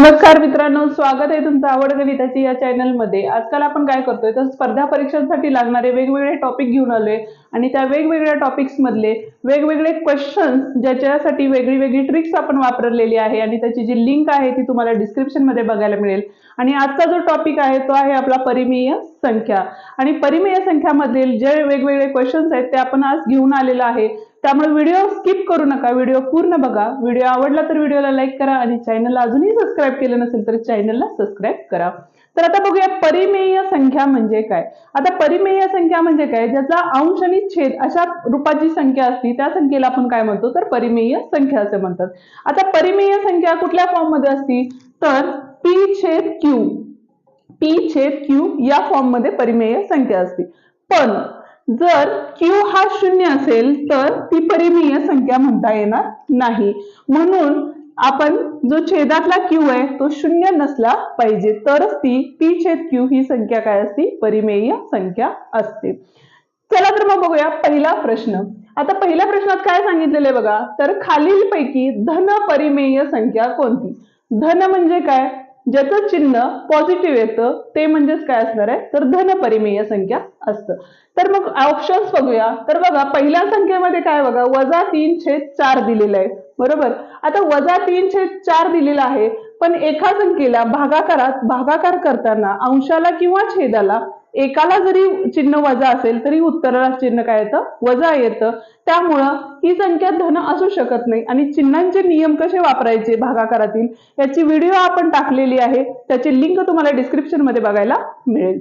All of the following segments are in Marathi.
नमस्कार मित्रांनो स्वागत आहे तुमचं आवड गणिताची या चॅनलमध्ये. आजकाल आपण काय करतोय? तर स्पर्धा परीक्षांसाठी लागणारे वेगवेगळे टॉपिक घेऊन आलोय. आणि त्या वेगवेगळ्या टॉपिक्स मधले वेगवेगळे क्वेश्चन ज्याच्यासाठी वेगळी वेगळी ट्रिक्स आपण वापरलेली आहे आणि त्याची जी लिंक आहे ती तुम्हाला डिस्क्रिप्शनमध्ये बघायला मिळेल. आणि आजचा जो टॉपिक आहे तो आहे आपला परिमेय संख्या. आणि परिमेय संख्यामधील जे वेगवेगळे क्वेश्चन्स आहेत ते आपण आज घेऊन आलेलं आहे. त्यामुळे व्हिडिओ स्किप करू नका व्हिडिओ पूर्ण बघा. व्हिडिओ आवडला तर व्हिडिओला लाईक करा आणि चॅनलला अजूनही सबस्क्राईब केलं नसेल तर चॅनलला सबस्क्राईब करा. तर आता बघूया परिमेय संख्या म्हणजे काय? आता परिमेय संख्या म्हणजे काय? ज्याचा अंश आणि छेद अशा रूपाची संख्या असती त्या संख्येला आपण काय म्हणतो? तर परिमेय संख्या असे म्हणतात. आता परिमेय संख्या कुठल्या फॉर्ममध्ये असती? तर पी छेद क्यू पी छेद क्यू या फॉर्ममध्ये परिमेय संख्या असते. पण जर क्यू हा शून्य असेल तर ती परिमेय संख्या म्हणता येणार नाही. म्हणून आपण जो छेदातला क्यू आहे तो शून्य नसला पाहिजे तरच ती पी छेद क्यू ही संख्या काय असते? परिमेय संख्या असते. चला तर मग बघूया पहिला प्रश्न. आता पहिल्या प्रश्नात काय सांगितलेलं आहे बघा? तर खालीलपैकी धन परिमेय संख्या कोणती? धन म्हणजे काय? ज्याचं चिन्ह पॉझिटिव्ह येतं ते म्हणजेच काय असणार आहे? तर धन परिमेय संख्या असतं. तर मग ऑप्शन्स बघूया. तर बघा पहिल्या संख्येमध्ये काय बघा? वजा तीन छेद चार दिलेलं आहे. बरोबर? आता वजा तीन छेद चार दिलेला आहे पण एका संख्येला भागाकारात भागाकार करताना अंशाला किंवा छेदाला एकाला जरी चिन्ह वजा असेल तरी उत्तराला चिन्ह काय येतं? वजा येतं. त्यामुळं ही संख्या धन असू शकत नाही. आणि चिन्हांचे नियम कसे वापरायचे भागाकारातील? याची व्हिडिओ आपण टाकलेली आहे. त्याची लिंक तुम्हाला डिस्क्रिप्शनमध्ये बघायला मिळेल.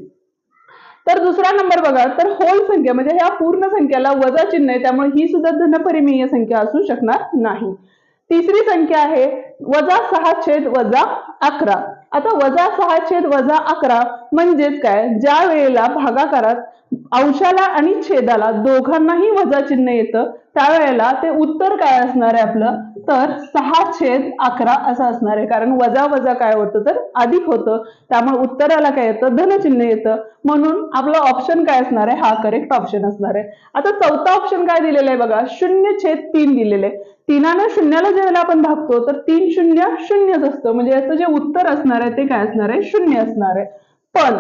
तर दुसरा नंबर बघा तर होल संख्या म्हणजे ह्या पूर्ण संख्याला वजा चिन्ह आहे त्यामुळे ही सुद्धा धनपरिमेय संख्या असू शकणार नाही. तिसरी संख्या आहे वजा सहा छेद वजा अकरा. आता वजा सहा छेद वजा अकरा म्हणजेच काय? ज्या वेळेला भागाकारात अंशाला आणि छेदाला दोघांनाही वजा चिन्ह येतं त्यावेळेला ते उत्तर काय असणार आहे आपलं? तर सहा छेद अकरा असं असणार आहे. कारण वजा वजा काय होतं तर अधिक होतं. त्यामुळे उत्तराला काय येतं? धनचिन्ह येतं. म्हणून आपलं ऑप्शन काय असणार आहे? हा करेक्ट ऑप्शन असणार आहे. आता चौथा ऑप्शन काय दिलेला आहे बघा? शून्य छेद तीन दिलेले आहे. तीनानं शून्याला ज्यावेळेला आपण भागतो तर तीन शून्य शून्यच असतं. म्हणजे याचं जे उत्तर असणार आहे ते काय असणार आहे? शून्य असणार आहे. पण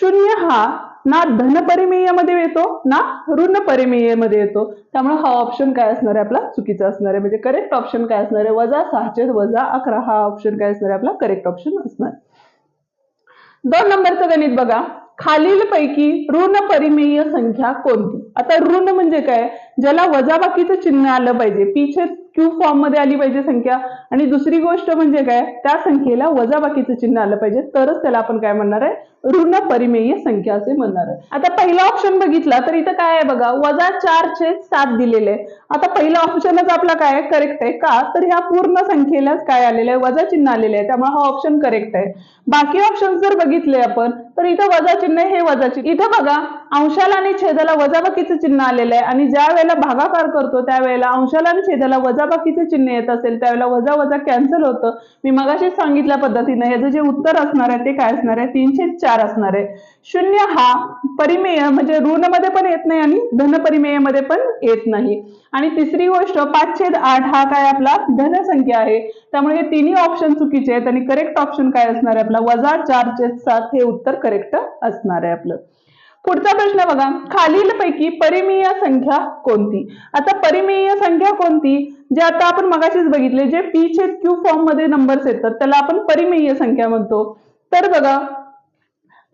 शून्य हा ना धन परिमेयमध्ये येतो ना ऋण परिमेयमध्ये येतो. त्यामुळे हा ऑप्शन काय असणार आहे आपला? चुकीचा असणार आहे. म्हणजे करेक्ट ऑप्शन काय असणार आहे? वजा सहाचे वजा अकरा हा ऑप्शन काय असणार आहे? आपला करेक्ट ऑप्शन असणार दोन नंबरचं गणित बघा. खालीलपैकी ऋण परिमेय संख्या कोणती? आता ऋण म्हणजे काय? ज्याला वजाबाकीचं चिन्ह आलं पाहिजे. पीछे क्यू फॉर्ममध्ये आली पाहिजे संख्या. आणि दुसरी गोष्ट म्हणजे काय? त्या संख्येला वजाबाकीचं चिन्ह आलं पाहिजे. तरच त्याला आपण काय म्हणणार आहे? ऋण परिमेय संख्या असे म्हणणार आहे. आता पहिला ऑप्शन बघितला तर इथं काय आहे बघा वजा चार छेद सात दिलेले आहे. आता पहिला ऑप्शनच आपला काय करेक्ट आहे का? तर ह्या पूर्ण संख्येलाच काय आलेलं आहे? वजा चिन्ह आलेले आहे. त्यामुळे हा ऑप्शन करेक्ट आहे. बाकी ऑप्शन जर बघितले आपण तर इथं वजा चिन्ह हे वजा चिन्ह. इथं बघा अंशाला आणि छेदाला वजाबाकीचं चिन्ह आलेलं आहे. आणि ज्या वेळेला भागाकार करतो त्यावेळेला अंशाला आणि छेदाला वजाबाकीचे चिन्ह येत असेल त्यावेळेला वजा वजा कॅन्सल होतं. मी मगाशीच सांगितल्या पद्धतीनं याचं जे उत्तर असणार आहे ते काय असणार आहे? तीनशे चार असणार आहे. शून्य हा परिमेय म्हणजे ऋणमध्ये पण येत नाही आणि धन परिमेयमध्ये पण येत नाही. आणि तिसरी गोष्ट पाचशे आठ हा काय आपला? धनसंख्या आहे. त्यामुळे हे तिन्ही ऑप्शन चुकीचे आहेत आणि करेक्ट ऑप्शन काय असणार आहे आपला? वजा चारचे सात हे उत्तर करेक्ट असणार आहे आपलं. पुढचा प्रश्न बघा. खालीलपैकी परिमेय संख्या कोणती? आता परिमेय संख्या कोणती? जे आता आपण मगाशीच बघितले जे पी छेद क्यू फॉर्ममध्ये नंबर्स येतात त्याला आपण परिमेय संख्या म्हणतो. तर बघा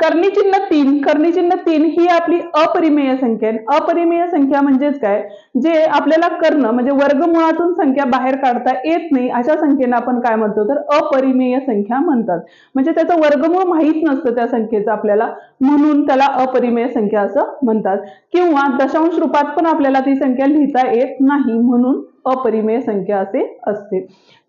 कर्णीचिन्ह तीन कर्णीचिन्ह तीन ही आपली अपरिमेय संख्या आहे. अपरिमेय संख्या म्हणजेच काय? जे आपल्याला कर्ण म्हणजे वर्गमुळातून संख्या बाहेर काढता येत नाही अशा संख्येला आपण काय म्हणतो? तर अपरिमेय संख्या म्हणतात. म्हणजे त्याचं वर्गमूळ माहीत नसतं त्या संख्येचं आपल्याला म्हणून त्याला अपरिमेय संख्या असं म्हणतात. किंवा दशांश रूपात पण आपल्याला ती संख्या लिहिता येत नाही म्हणून अपरिमेय संख्या असे असते.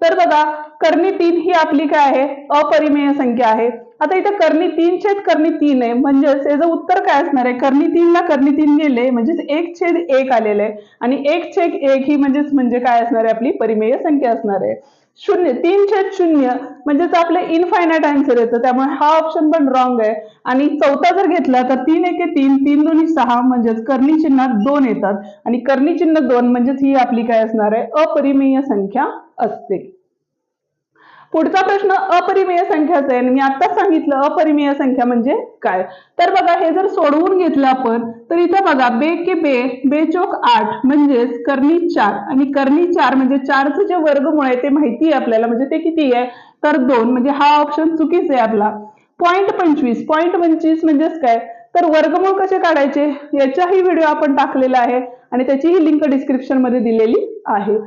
तर बघा कर्णी तीन ही आपली काय आहे? अपरिमेय संख्या आहे. आता इथं कर्णी तीन छेद कर्णी तीन आहे. म्हणजेच याचं उत्तर काय असणार आहे? कर्णी तीनला कर्णी तीन गेले म्हणजेच एक छेद एक आलेलं आहे. आणि एक छेद एक ही म्हणजेच म्हणजे काय असणार आहे? आपली परिमेय संख्या असणार आहे. शून्य तीन छेद शून्य म्हणजेच आपलं इनफायनाईट आन्सर येतं. त्यामुळे हा ऑप्शन पण रॉंग आहे. आणि चौथा जर घेतला तर तीन एके तीन तीन दोन्ही सहा म्हणजेच कर्णी चिन्हात दोन येतात. आणि कर्णी चिन्ह दोन म्हणजेच ही आपली काय असणार आहे? अपरिमेय संख्या असते. पुढचा प्रश्न अपरिमेय संख्याचा आहे. मी आताच सांगितलं अपरिमेय संख्या म्हणजे काय? तर बघा हे जर सोडवून घेतलं आपण तर इथं बघा बे के बे बे चोक आठ म्हणजेच कर्णी चार. आणि कर्णी चार म्हणजे चारचं जे वर्गमुळे आहे ते माहिती आहे आपल्याला म्हणजे ते किती आहे? तर दोन. म्हणजे हा ऑप्शन चुकीचा आहे आपला. पॉईंट पंचवीस. पॉईंट पंचवीस म्हणजेच काय? तर वर्गमूळ कसे काढायचे? याचाही व्हिडिओ आपण टाकलेला आहे. आणि त्याचीही लिंक डिस्क्रिप्शनमध्ये दिलेली आहे.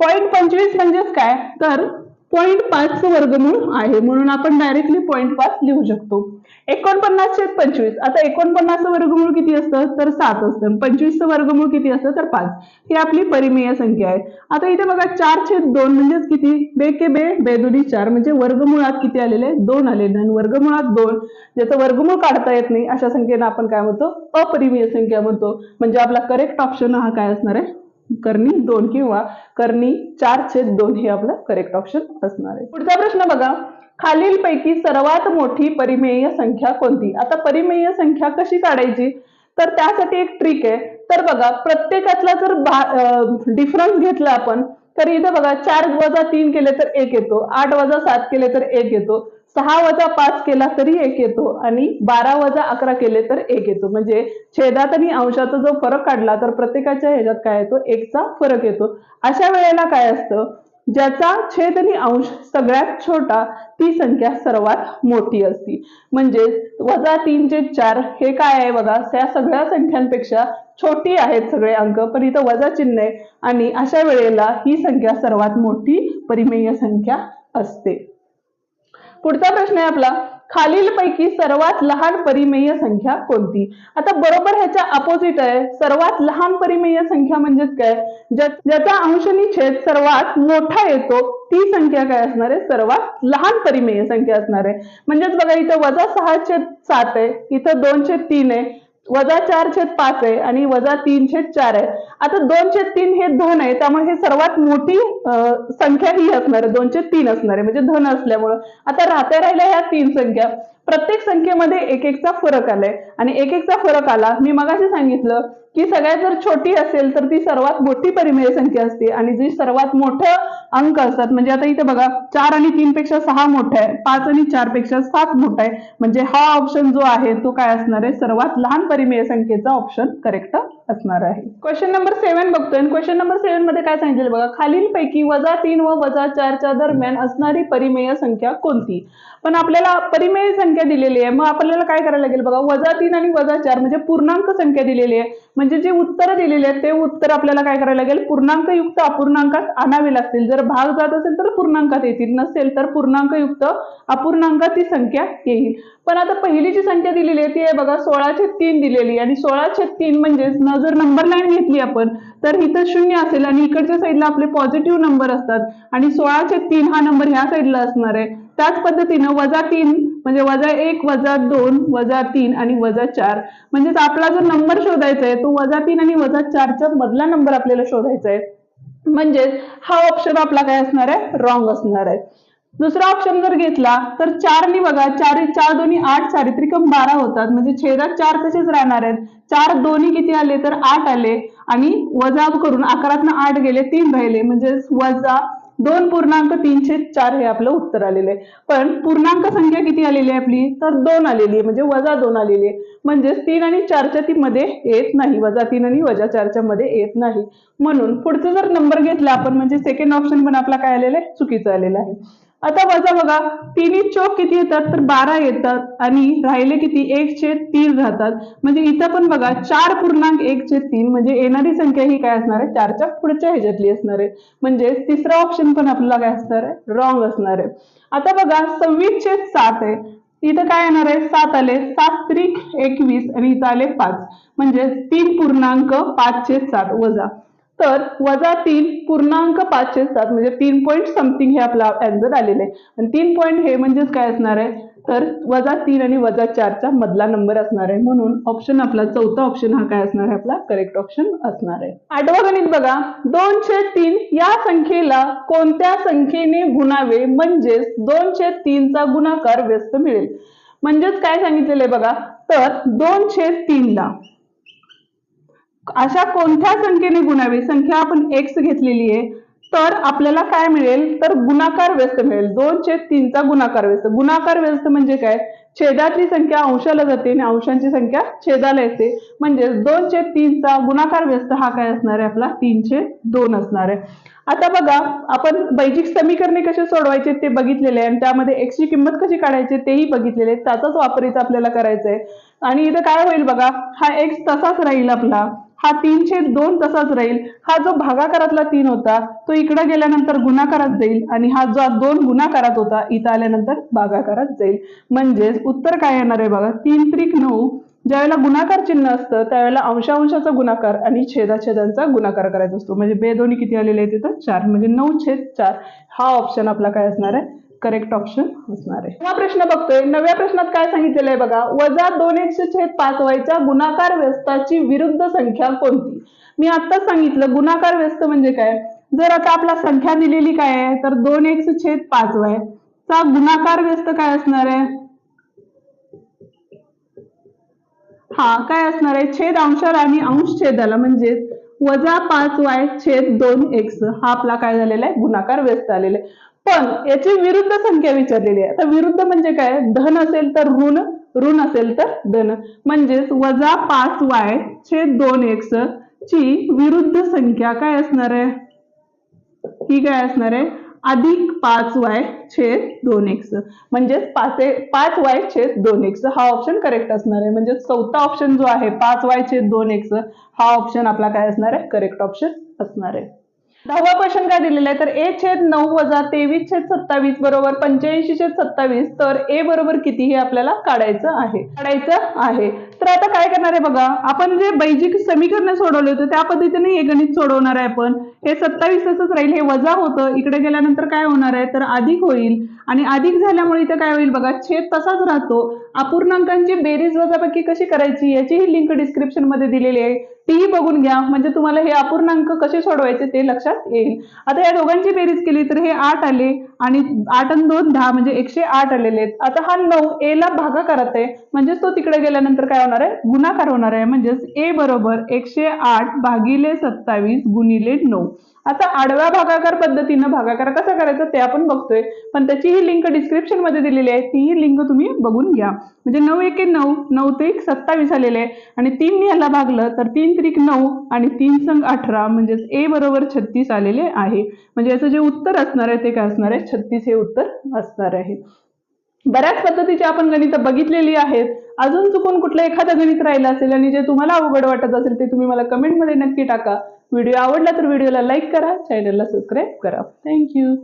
पॉईंट पंचवीस म्हणजेच काय? तर पॉईंट पाच वर्गमूळ आहे. म्हणून आपण डायरेक्टली पॉईंट पाच लिहू शकतो. एकोणपन्नास छेद पंचवीस. आता एकोणपन्नास वर्गमूळ किती असतं? तर सात असतं. पंचवीसचं वर्गमूळ किती असतं? तर पाच. ही आपली परिमेय संख्या आहे. आता इथे बघा चार छेद दोन म्हणजेच किती? बे के बे बेदुनी चार. म्हणजे वर्गमुळात किती आलेले? दोन आलेले. आणि वर्गमुळात दोन. ज्याचं वर्गमूळ काढता येत नाही अशा संख्येनं आपण काय म्हणतो? अपरिमेय संख्या म्हणतो. म्हणजे आपला करेक्ट ऑप्शन हा काय असणार आहे? कर्णी दोन किंवा कर्णी चार छेद दोन हे आपलं करेक्ट ऑप्शन असणार आहे. पुढचा प्रश्न बघा. खालीलपैकी सर्वात मोठी परिमेय संख्या कोणती? आता परिमेय संख्या कशी काढायची? तर त्यासाठी एक ट्रिक आहे. तर बघा प्रत्येकातला जर डिफरन्स घेतला आपण तर इथं बघा चार वजा तीन केले तर एक येतो आठ वजा सात केले तर एक येतो सहा वजा पाच केला तरी एक येतो आणि बारा वजा अकरा केले तर एक येतो. म्हणजे छेदात आणि अंशाचा जो फरक काढला तर प्रत्येकाच्या ह्याच्यात काय येतो? एकचा फरक येतो. अशा वेळेला काय असतं? ज्याचा छेद आणि अंश सगळ्यात छोटा ती संख्या सर्वात मोठी असती. म्हणजे वजा तीनचे चार हे काय आहे बघा? त्या सगळ्या संख्यांपेक्षा छोटी आहेत सगळे अंक. पण इथं वजा चिन्ह आहे आणि अशा वेळेला ही संख्या सर्वात मोठी परिमेय संख्या असते. पुढचा प्रश्न आहे आपला. खालीलपैकी सर्वात लहान परिमेय संख्या कोणती? आता बरोबर ह्याच्या अपोजिट आहे. सर्वात लहान परिमेय संख्या म्हणजेच काय? ज्याचा अंशनी छेद सर्वात मोठा येतो ती संख्या काय असणार आहे? सर्वात लहान परिमेय संख्या असणार आहे. म्हणजेच बघा इथं वजा सहा छेद सात आहे इथं दोन छेद तीन आहे वजा चार छेद पाच आहे आणि वजा तीन छेद चार आहे. आता दोन छेद तीन हे धन आहे त्यामुळे हे सर्वात मोठी संख्या ही असणार आहे. दोनशे तीन असणार आहे म्हणजे धन असल्यामुळं. आता राहत्या राहिल्या ह्या तीन संख्या. प्रत्येक संख्येमध्ये एक एकचा फरक आलाय. आणि एक एकचा फरक आला मी मगाशी सांगितलं की सगळ्यात जर छोटी असेल तर ती सर्वात मोठी परिमेय संख्या असते. आणि जी सर्वात मोठं अंक असतात म्हणजे आता इथे बघा चार आणि तीन पेक्षा सहा मोठा आहे पाच आणि चारपेक्षा सात मोठा आहे. म्हणजे हा ऑप्शन जो आहे तो काय असणार आहे? सर्वात लहान परिमेय संख्येचा ऑप्शन करेक्ट असणार आहे. क्वेश्चन नंबर सेव्हन बघतोय. क्वेश्चन नंबर सेव्हनमध्ये काय सांगितलं बघा खालीलपैकी वजा तीन व वजा चारच्या दरम्यान असणारी परिमेय संख्या कोणती? पण आपल्याला परिमेय संख्या दिलेली आहे. मग आपल्याला काय करायला लागेल बघा वजा तीन आणि वजा चार म्हणजे पूर्णांक संख्या दिलेली आहे. म्हणजे जे उत्तर दिलेली आहेत ते उत्तर आपल्याला काय करायला लागेल? पूर्णांक युक्त अपूर्णांकात आणावे लागतील. जर भाग जात असेल तर पूर्णांकात येतील. नसेल तर पूर्णांक युक्त अपूर्णांकात ती संख्या येईल. पण आता पहिली जी संख्या दिलेली आहे ती आहे बघा सोळाशे तीन दिलेली आणि सोळाशे तीन म्हणजेच न जर नंबर लाईन घेतली आपण तर इथं शून्य असेल. आणि इकडच्या साईडला आपले पॉझिटिव्ह नंबर असतात. आणि सोळाशे तीन हा नंबर ह्या साईडला असणार आहे. त्याच पद्धतीनं वजा तीन म्हणजे वजा एक वजा दोन वजा तीन आणि वजा चार. म्हणजेच आपला जो नंबर शोधायचा आहे तो वजा तीन आणि वजा चारच्या मधला नंबर आपल्याला शोधायचा आहे म्हणजेच हा ऑप्शन आपला काय असणार आहे रॉंग असणार आहे दुसरा ऑप्शन जर घेतला तर चारनी बघा चार चार दोन्ही आठ चारित्रिकम बारा होतात. म्हणजे छेदात चार तसेच राहणार आहेत चार दोन्ही किती आले तर आठ आले. आणि वजा करून अकरातनं आठ गेले तीन राहिले. म्हणजे वजा दोन पूर्णांक तीनशे चार हे आपलं उत्तर आलेलं आहे. पण पूर्णांक संख्या किती आलेली आहे आपली? तर दोन आलेली आहे म्हणजे वजा दोन आलेली आहे. म्हणजेच तीन आणि चारच्या ती मध्ये येत नाही वजा तीन आणि वजा चारच्या मध्ये येत नाही. म्हणून पुढचं जर नंबर घेतला आपण म्हणजे सेकंड ऑप्शन पण आपला काय आलेला आहे? चुकीचं आलेलं आहे. आता वजा बघा तिन्ही चौक किती येतात? तर बारा येतात. आणि राहिले किती? एक छेद तीन राहतात. म्हणजे इथं पण बघा चार पूर्णांक एक छेद तीन. म्हणजे येणारी संख्या ही काय असणार आहे? चारच्या पुढच्या ह्याच्यातली असणार आहे. म्हणजे तिसरा ऑप्शन पण आपल्याला काय असणार आहे? रॉंग असणार आहे. आता बघा सव्वीस छेद सात आहे. इथं काय येणार आहे? सात आले सात त्रिक एकवीस आणि इथं आले पाच. म्हणजे तीन पूर्णांक पाच छेद सात वजा. तर वजा तीन पूर्णांक पाचशे सात म्हणजे तीन पॉईंट समथिंग हे आपला अँसर आलेलं आहे. आणि तीन पॉईंट हे म्हणजेच काय असणार आहे? तर वजा तीन आणि वजा चारचा मधला नंबर असणार आहे. म्हणून ऑप्शन आपला चौथा ऑप्शन हा काय असणार आहे? आपला करेक्ट ऑप्शन असणार आहे. आठवा गणित बघा दोनशे तीन या संख्येला कोणत्या संख्येने गुणावे? म्हणजेच दोनशे तीनचा गुणाकार व्यस्त मिळेल. म्हणजेच काय सांगितलेलं आहे बघा? तर दोनशे तीनला अशा कोणत्या संख्येने गुणावी? संख्या आपण एक्स घेतलेली आहे. तर आपल्याला काय मिळेल? तर गुणाकार व्यस्त मिळेल. दोन छेद तीनचा गुणाकार व्यस्त. गुणाकार व्यस्त म्हणजे काय? छेदाची संख्या अंशाला जाते आणि अंशांची संख्या छेदाला येते. म्हणजे दोन छेद तीनचा गुणाकार व्यस्त हा काय असणार आहे? आपला तीनशे दोन असणार आहे. आता बघा आपण बैजिक समीकरणे कसे सोडवायचे ते बघितलेले आहे आणि त्यामध्ये एक्सची किंमत कशी काढायची तेही बघितलेले त्याचाच वापर इथं आपल्याला करायचा आहे. आणि इथं काय होईल बघा हा एक्स तसाच राहील आपला. हा तीन छेद दोन तसाच राहील. हा जो भागाकारातला तीन होता तो इकडे गेल्यानंतर गुणाकारात जाईल आणि हा जो दोन गुणाकारात होता इथं आल्यानंतर भागाकारात जाईल. म्हणजेच उत्तर काय येणार आहे बघा तीन त्रिक नऊ ज्यावेळेला गुणाकार चिन्ह असतं त्यावेळेला अंशांशाचा गुणाकार आणि छेदाछेदांचा गुणाकार करायचा असतो. म्हणजे बे दोन्ही किती आलेले आहेत तिथं चार. म्हणजे नऊ छेद चार. हा ऑप्शन आपला काय असणार आहे? करेक्ट ऑप्शन असणार आहे. हा प्रश्न बघतोय. नव्या प्रश्नात काय सांगितलेलं आहे बघा? वजा दोन एकशे छेद पाच व्हायच्या गुणाकार व्यस्ताची विरुद्ध संख्या कोणती? मी आत्ताच सांगितलं गुणाकार व्यस्त म्हणजे काय? जर आता आपला संख्या दिलेली काय आहे तर दोन एकशे छेद पाच वाय चा गुणाकार व्यस्त काय असणार आहे? हा काय असणार आहे? छेद अंशाला आणि अंश छेदाला म्हणजेच वजा पाच वाय छेद दोन एक्स. हा आपला काय झालेला आहे? गुणाकार व्यस्त आलेला आहे. पण याची विरुद्ध संख्या विचारलेली आहे. आता विरुद्ध म्हणजे काय? धन असेल तर ऋण ऋण असेल तर धन. म्हणजेच वजा पाच वाय छेद दोन एक्स ची विरुद्ध संख्या काय असणार आहे? ही काय असणार आहे? अधिक पाच वाय छेद दोन एक्स. म्हणजेच पाच पाच वाय छेद दोन एक्स. हा ऑप्शन करेक्ट असणार आहे. म्हणजे चौथा ऑप्शन जो आहे पाच वाय छेद दोन एक्स हा ऑप्शन आपला काय असणार आहे? करेक्ट ऑप्शन असणार आहे. दहावा क्वेश्चन काय दिलेला आहे? तर ए छेद नऊ वजा तेवीस छेद सत्तावीस बरोबर पंच्याऐंशी छेद सत्तावीस तर ए बरोबर किती हे आपल्याला काढायचं आहे. काढायचं आहे. तर आता काय करणार आहे बघा आपण जे बैजिक समीकरण सोडवले होते त्या पद्धतीने हे गणित सोडवणार आहे आपण. हे सत्तावीस तसंच राहील हे वजा होतं इकडे गेल्यानंतर काय होणार आहे? तर अधिक होईल. आणि अधिक झाल्यामुळे इथं काय होईल बघा छेद तसाच राहतो. अपूर्णांकांची बेरीज वजाबाकी कशी करायची याचीही लिंक डिस्क्रिप्शनमध्ये दिलेली आहे. तीही बघून घ्या. म्हणजे तुम्हाला हे अपूर्णांक कसे सोडवायचे ते लक्षात येईल. आता या दोघांची बेरीज केली तर हे आठ आले आणि आठ आणि दोन दहा म्हणजे एकशे आठ आलेले आहेत. आता हा नऊ ए ला भागाकारात आहे. म्हणजेच तो तिकडे गेल्यानंतर काय होणार आहे? गुणाकार होणार आहे. म्हणजेच ए बरोबर एकशे आठ भागिले सत्तावीस गुणिले नऊ. आता आडव्या भागाकार पद्धतीनं भागाकार कसा करायचा ते आपण बघतोय. पण त्याची ही लिंक डिस्क्रिप्शनमध्ये दिलेली आहे. तीही लिंक तुम्ही बघून घ्या. म्हणजे नऊ एके नऊ नऊ ते एक सत्तावीस आलेले आहे. आणि तीन याला भागलं तर तीन त्रिक नऊ आणि तीन संघ अठरा म्हणजेच ए बरोबर छत्तीस आलेले आहे. म्हणजे याचं जे उत्तर असणार आहे ते काय असणार आहे? छत्तीस हे उत्तर असणार आहे. बऱ्याच पद्धतीची आपण गणित बघितलेली आहेत. अजून चुकून कुठलं एखादं गणित राहिलं असेल आणि जे तुम्हाला अवघड वाटत असेल ते तुम्ही मला कमेंटमध्ये नक्की टाका. व्हिडिओ आवडला तर व्हिडिओला लाईक करा चॅनलला सबस्क्राईब करा. थँक्यू